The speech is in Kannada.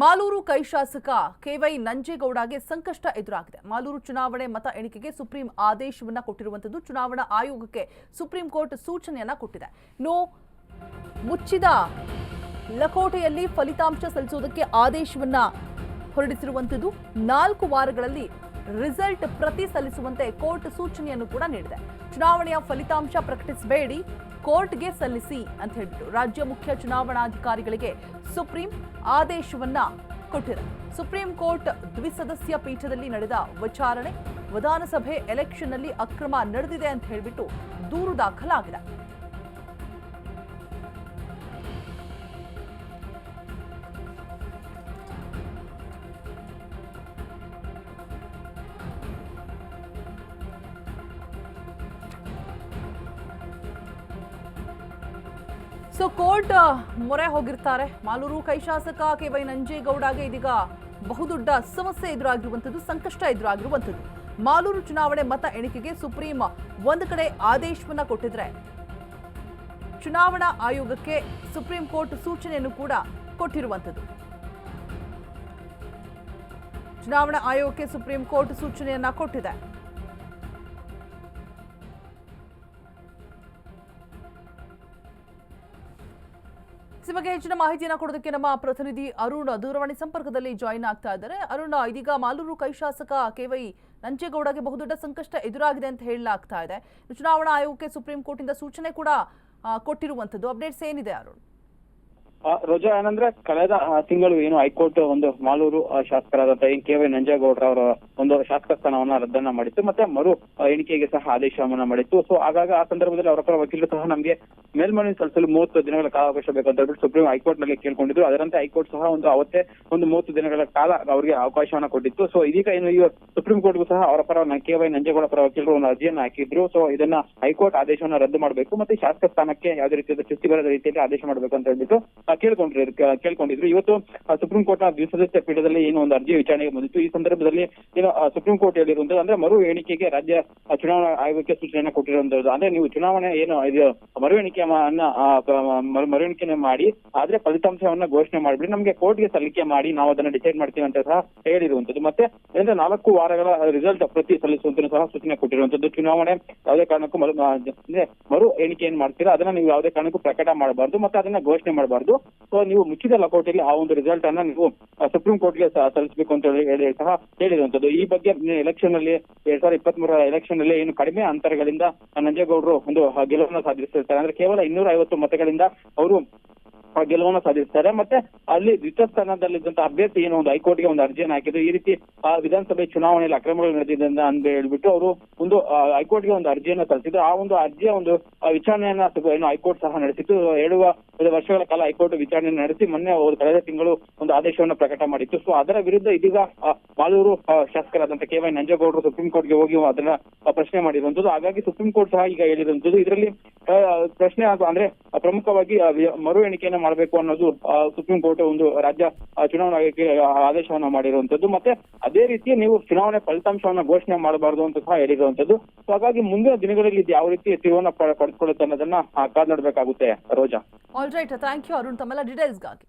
ಮಾಲೂರು ಕೈ ಶಾಸಕ ಕೆವೈ ನಂಜೇಗೌಡಗೆ ಸಂಕಷ್ಟ ಎದುರಾಗಿದೆ. ಮಾಲೂರು ಚುನಾವಣೆ ಮತ ಎಣಿಕೆಗೆ ಸುಪ್ರೀಂ ಆದೇಶವನ್ನು ಕೊಟ್ಟಿರುವಂತದ್ದು ಚುನಾವಣಾ ಆಯೋಗಕ್ಕೆ ಸುಪ್ರೀಂ ಕೋರ್ಟ್ ಸೂಚನೆಯನ್ನ ಕೊಟ್ಟಿದೆ. ನೋ ಮುಚ್ಚಿದ ಲಕೋಟೆಯಲ್ಲಿ ಫಲಿತಾಂಶ ಸಲ್ಲಿಸುವುದಕ್ಕೆ ಆದೇಶವನ್ನ ಹೊರಡಿಸಿರುವಂತದ್ದು ನಾಲ್ಕು ವಾರಗಳಲ್ಲಿ ರಿಸಲ್ಟ್ ಪ್ರತಿ ಸಲ್ಲಿಸುವಂತೆ ಕೋರ್ಟ್ ಸೂಚನೆಯನ್ನು ಕೂಡ ನೀಡಿದೆ. ಚುನಾವಣೆಯ ಫಲಿತಾಂಶ ಪ್ರಕಟಿಸಬೇಡಿ, ಕೋರ್ಟ್ಗೆ ಸಲ್ಲಿಸಿ ಅಂತ ಹೇಳಿಬಿಟ್ಟು ರಾಜ್ಯ ಮುಖ್ಯ ಚುನಾವಣಾಧಿಕಾರಿಗಳಿಗೆ ಸುಪ್ರೀಂ ಆದೇಶವನ್ನ ಕೊಟ್ಟಿದೆ. ಸುಪ್ರೀಂ ಕೋರ್ಟ್ ದ್ವಿಸದಸ್ಯ ಪೀಠದಲ್ಲಿ ನಡೆದ ವಿಚಾರಣೆ, ವಿಧಾನಸಭೆ ಎಲೆಕ್ಷನ್ನಲ್ಲಿ ಅಕ್ರಮ ನಡೆದಿದೆ ಅಂತ ಹೇಳಿಬಿಟ್ಟು ದೂರು ದಾಖಲಾಗಿದೆ. ಸೊ ಕೋರ್ಟ್ ಮೊರೆ ಹೋಗಿರ್ತಾರೆ. ಮಾಲೂರು ಕೈ ಶಾಸಕ ಕೆ ವೈ ನಂಜೇಗೌಡಗೆ ಇದೀಗ ಬಹುದೊಡ್ಡ ಸಮಸ್ಯೆ ಎದುರಾಗಿರುವಂಥದ್ದು, ಸಂಕಷ್ಟ ಎದುರಾಗಿರುವಂಥದ್ದು. ಮಾಲೂರು ಚುನಾವಣೆ ಮತ ಎಣಿಕೆಗೆ ಸುಪ್ರೀಂ ಒಂದು ಕಡೆ ಆದೇಶವನ್ನ ಕೊಟ್ಟಿದ್ರೆ. ಚುನಾವಣಾ ಆಯೋಗಕ್ಕೆ ಸುಪ್ರೀಂ ಕೋರ್ಟ್ ಸೂಚನೆಯನ್ನು ಕೂಡ ಕೊಟ್ಟಿರುವಂಥದ್ದು. ಚುನಾವಣಾ ಆಯೋಗಕ್ಕೆ ಸುಪ್ರೀಂ ಕೋರ್ಟ್ ಸೂಚನೆಯನ್ನ ಕೊಟ್ಟಿದೆ. ಬಗ್ಗೆ ಹೆಚ್ಚಿನ ಮಾಹಿತಿಯನ್ನು ಕೊಡೋದಕ್ಕೆ ನಮ್ಮ ಪ್ರತಿನಿಧಿ ಅರುಣ್ ದೂರವಾಣಿ ಸಂಪರ್ಕದಲ್ಲಿ ಜಾಯಿನ್ ಆಗ್ತಾ ಇದ್ದಾರೆ. ಅರುಣ್, ಇದೀಗ ಮಾಲೂರು ಕೈ ಶಾಸಕ ಕೆವೈ ನಂಜೇಗೌಡಗೆ ಬಹುದೊಡ್ಡ ಸಂಕಷ್ಟ ಎದುರಾಗಿದೆ ಅಂತ ಹೇಳಲಾಗ್ತಾ ಇದೆ. ಚುನಾವಣಾ ಆಯೋಗಕ್ಕೆ ಸುಪ್ರೀಂ ಕೋರ್ಟ್ ಇಂದ ಸೂಚನೆ ಕೂಡ ಕೊಟ್ಟಿರುವಂತದ್ದು ಅಪ್ಡೇಟ್ಸ್ ಏನಿದೆ ಅರುಣ್? ರೋಜಾ ಏನಂದ್ರೆ ಕಳೆದ ತಿಂಗಳು ಏನು ಹೈಕೋರ್ಟ್ ಒಂದು ಮಾಲೂರು ಶಾಸಕರಾದಂತಹ ಶಾಸಕರಾದಂತ ಎನ್ ಕೆ ವೈ ನಂಜೇಗೌಡರ ಅವರ ಒಂದು ಶಾಸಕ ಸ್ಥಾನವನ್ನ ರದ್ದನ್ನ ಮಾಡಿತ್ತು. ಮತ್ತೆ ಮರು ಎಣಿಕೆಗೆ ಸಹ ಆದೇಶವನ್ನ ಮಾಡಿತ್ತು. ಸೊ ಹಾಗಾಗಿ ಆ ಸಂದರ್ಭದಲ್ಲಿ ಅವರ ಪರ ವಕೀಲರು ಸಹ ನಮಗೆ ಮೇಲ್ಮನವಿ ಸಲ್ಲಿಸಲು ಮೂವತ್ತು ದಿನಗಳ ಕಾಲಾವಕಾಶ ಬೇಕು ಅಂತ ಹೇಳ್ಬಿಟ್ಟು ಸುಪ್ರೀಂ ಹೈಕೋರ್ಟ್ನಲ್ಲಿ ಕೇಳ್ಕೊಂಡಿದ್ರು. ಅದರಂತೆ ಹೈಕೋರ್ಟ್ ಸಹ ಒಂದು ಅವತ್ತೇ ಒಂದು ಮೂವತ್ತು ದಿನಗಳ ಕಾಲ ಅವರಿಗೆ ಅವಕಾಶವನ್ನ ಕೊಟ್ಟಿತ್ತು. ಸೊ ಇದೀಗ ಏನು ಈ ಸುಪ್ರೀಂ ಕೋರ್ಟ್ಗೂ ಸಹ ಅವರ ಪರ ಕೆ ವೈ ನಂಜೇಗೌಡ ಪರ ವಕೀಲರು ಒಂದು ಅರ್ಜಿಯನ್ನು ಹಾಕಿದ್ರು. ಸೊ ಇದನ್ನ ಹೈಕೋರ್ಟ್ ಆದೇಶವನ್ನ ರದ್ದು ಮಾಡಬೇಕು. ಮತ್ತೆ ಶಾಸಕ ಸ್ಥಾನಕ್ಕೆ ಯಾವುದೇ ರೀತಿಯಾದ ಚುಸ್ತಿ ಬರದ ರೀತಿಯಲ್ಲಿ ಆದೇಶ ಮಾಡಬೇಕು ಅಂತ ಹೇಳ್ಬಿಟ್ಟು ಕೇಳ್ಕೊಂಡ್ರು ಕೇಳ್ಕೊಂಡಿದ್ರು. ಇವತ್ತು ಸುಪ್ರೀಂ ಕೋರ್ಟ್ನ ದ್ವಿಸದಸ್ಯ ಪೀಠದಲ್ಲಿ ಏನು ಒಂದು ಅರ್ಜಿ ವಿಚಾರಣೆಗೆ ಬಂದಿತ್ತು. ಈ ಸಂದರ್ಭದಲ್ಲಿ ಏನು ಸುಪ್ರೀಂ ಕೋರ್ಟ್ ಹೇಳಿರುವಂತದ್ದು ಅಂದ್ರೆ ಮರು ಎಣಿಕೆಗೆ ರಾಜ್ಯ ಚುನಾವಣಾ ಆಯೋಗಕ್ಕೆ ಸೂಚನೆಯನ್ನ ಕೊಟ್ಟಿರುವಂತದ್ದು ಅಂದ್ರೆ ನೀವು ಚುನಾವಣೆ ಏನು ಇದು ಮರು ಎಣಿಕೆಯನ್ನ ಆ, ಕ- ಮ- ಮರು ಎಣಿಕೆನ ಮಾಡಿ ಆದ್ರೆ ಫಲಿತಾಂಶವನ್ನ ಘೋಷಣೆ ಮಾಡ್ಬಿಡಿ. ನಮಗೆ ಕೋರ್ಟ್ಗೆ ಸಲ್ಲಿಕೆ ಮಾಡಿ ನಾವು ಅದನ್ನ ಡಿಸೈಡ್ ಮಾಡ್ತೀವಿ ಅಂತ ಸಹ ಹೇಳಿರುವಂತದ್ದು ಮತ್ತೆ ಅಂದ್ರೆ ನಾಲ್ಕು ವಾರಗಳ ರಿಸಲ್ಟ್ ಪ್ರತಿ ಸಲ್ಲಿಸುವಂತ ಸಹ ಸೂಚನೆ ಕೊಟ್ಟಿರುವಂತದ್ದು ಚುನಾವಣೆ ಯಾವುದೇ ಕಾರಣಕ್ಕೂ ಮರು ಅಂದ್ರೆ ಮರು ಎಣಿಕೆ ಏನ್ ಮಾಡ್ತೀರಾ? ಅದನ್ನ ನೀವು ಯಾವುದೇ ಕಾರಣಕ್ಕೂ ಪ್ರಕಟ ಮಾಡಬಾರ್ದು. ಮತ್ತೆ ಅದನ್ನ ಘೋಷಣೆ ಮಾಡಬಾರ್ದು. ಸೊ ನೀವು ಮುಚ್ಚಿದ ಲಕೋಟೆಯಲ್ಲಿ ಆ ಒಂದು ರಿಸಲ್ಟ್ ಅನ್ನ ನೀವು ಸುಪ್ರೀಂ ಕೋರ್ಟ್ಗೆ ಸಲ್ಲಿಸಬೇಕು ಅಂತ ಹೇಳಿ ಸಹ ಹೇಳಿರುವಂತದ್ದು. ಈ ಬಗ್ಗೆ ಎಲೆಕ್ಷನ್ ಅಲ್ಲಿ, ಎರಡ್ ಸಾವಿರದ ಇಪ್ಪತ್ತ್ ಮೂರರ ಎಲೆಕ್ಷನ್ ಅಲ್ಲಿ ಏನು ಕಡಿಮೆ ಅಂತರಗಳಿಂದ ನಂಜೇಗೌಡರು ಒಂದು ಗೆಲುವನ್ನು ಸಾಧಿಸಿರ್ತಾರೆ ಅಂದ್ರೆ ಕೇವಲ ಇನ್ನೂರ ಐವತ್ತು ಮತಗಳಿಂದ ಅವರು ಗೆಲುವನ್ನು ಸಾಧಿಸ್ತಾರೆ. ಮತ್ತೆ ಅಲ್ಲಿ ದ್ವಿತೀಯ ಸ್ಥಾನದಲ್ಲಿದ್ದಂತ ಅಭ್ಯರ್ಥಿ ಏನು, ಒಂದು ಹೈಕೋರ್ಟ್ಗೆ ಒಂದು ಅರ್ಜಿಯನ್ನು ಹಾಕಿದ್ರು. ಈ ರೀತಿ ಆ ವಿಧಾನಸಭೆ ಚುನಾವಣೆಯಲ್ಲಿ ಅಕ್ರಮಗಳು ನಡೆದಿದೆ ಅಂತ ಹೇಳ್ಬಿಟ್ಟು ಅವರು ಒಂದು ಹೈಕೋರ್ಟ್ಗೆ ಒಂದು ಅರ್ಜಿಯನ್ನು ಸಲ್ಲಿಸಿದ್ರು ಆ ಒಂದು ಅರ್ಜಿಯ ಒಂದು ವಿಚಾರಣೆಯನ್ನ ಏನು ಹೈಕೋರ್ಟ್ ಸಹ ನಡೆಸಿತ್ತು. ಒಂದು ವರ್ಷಗಳ ಕಾಲ ಹೈಕೋರ್ಟ್ ವಿಚಾರಣೆ ನಡೆಸಿ ಮೊನ್ನೆ ಅವರು ಕಳೆದ ತಿಂಗಳು ಒಂದು ಆದೇಶವನ್ನು ಪ್ರಕಟ ಮಾಡಿತ್ತು. ಸೊ ಅದರ ವಿರುದ್ಧ ಇದೀಗ ಮಾಲೂರು ಶಾಸಕರಾದಂತಹ ಶಾಸಕರಾದಂತ ಕೆ ವೈ ನಂಜೇಗೌಡರು ಸುಪ್ರೀಂ ಕೋರ್ಟ್ಗೆ ಹೋಗಿ ಅದನ್ನ ಪ್ರಶ್ನೆ ಮಾಡಿರುವಂತದ್ದು. ಹಾಗಾಗಿ ಸುಪ್ರೀಂ ಕೋರ್ಟ್ ಸಹ ಈಗ ಹೇಳಿರುವಂತದ್ದು. ಇದರಲ್ಲಿ ಪ್ರಶ್ನೆ ಅದು ಅಂದ್ರೆ ಪ್ರಮುಖವಾಗಿ ಮರು ಮಾಡಬೇಕು ಅನ್ನೋದು ಸುಪ್ರೀಂ ಕೋರ್ಟ್ ಒಂದು ರಾಜ್ಯ ಚುನಾವಣಾ ಆಯೋಗಕ್ಕೆ ಆದೇಶವನ್ನ ಮಾಡಿರುವಂತದ್ದು ಮತ್ತೆ ಅದೇ ರೀತಿ ನೀವು ಚುನಾವಣೆ ಫಲಿತಾಂಶವನ್ನ ಘೋಷಣೆ ಮಾಡಬಾರದು ಅಂತ ಸಹ ಹೇಳಿರುವಂತದ್ದು ಸೊ ಹಾಗಾಗಿ ಮುಂದಿನ ದಿನಗಳಲ್ಲಿ ಇದು ಯಾವ ರೀತಿ ಪಡ್ಕೊಳ್ಳುತ್ತೆ ಪಡೆದುಕೊಳ್ಳುತ್ತೆ ಅನ್ನೋದನ್ನ ಕಾದ್ ನೋಡ್ಬೇಕಾಗುತ್ತೆ Roja. All right thank you Arun ತಮ್ಮೆಲ್ಲ ಡೀಟೇಲ್ಸ್ಗಾಗಿ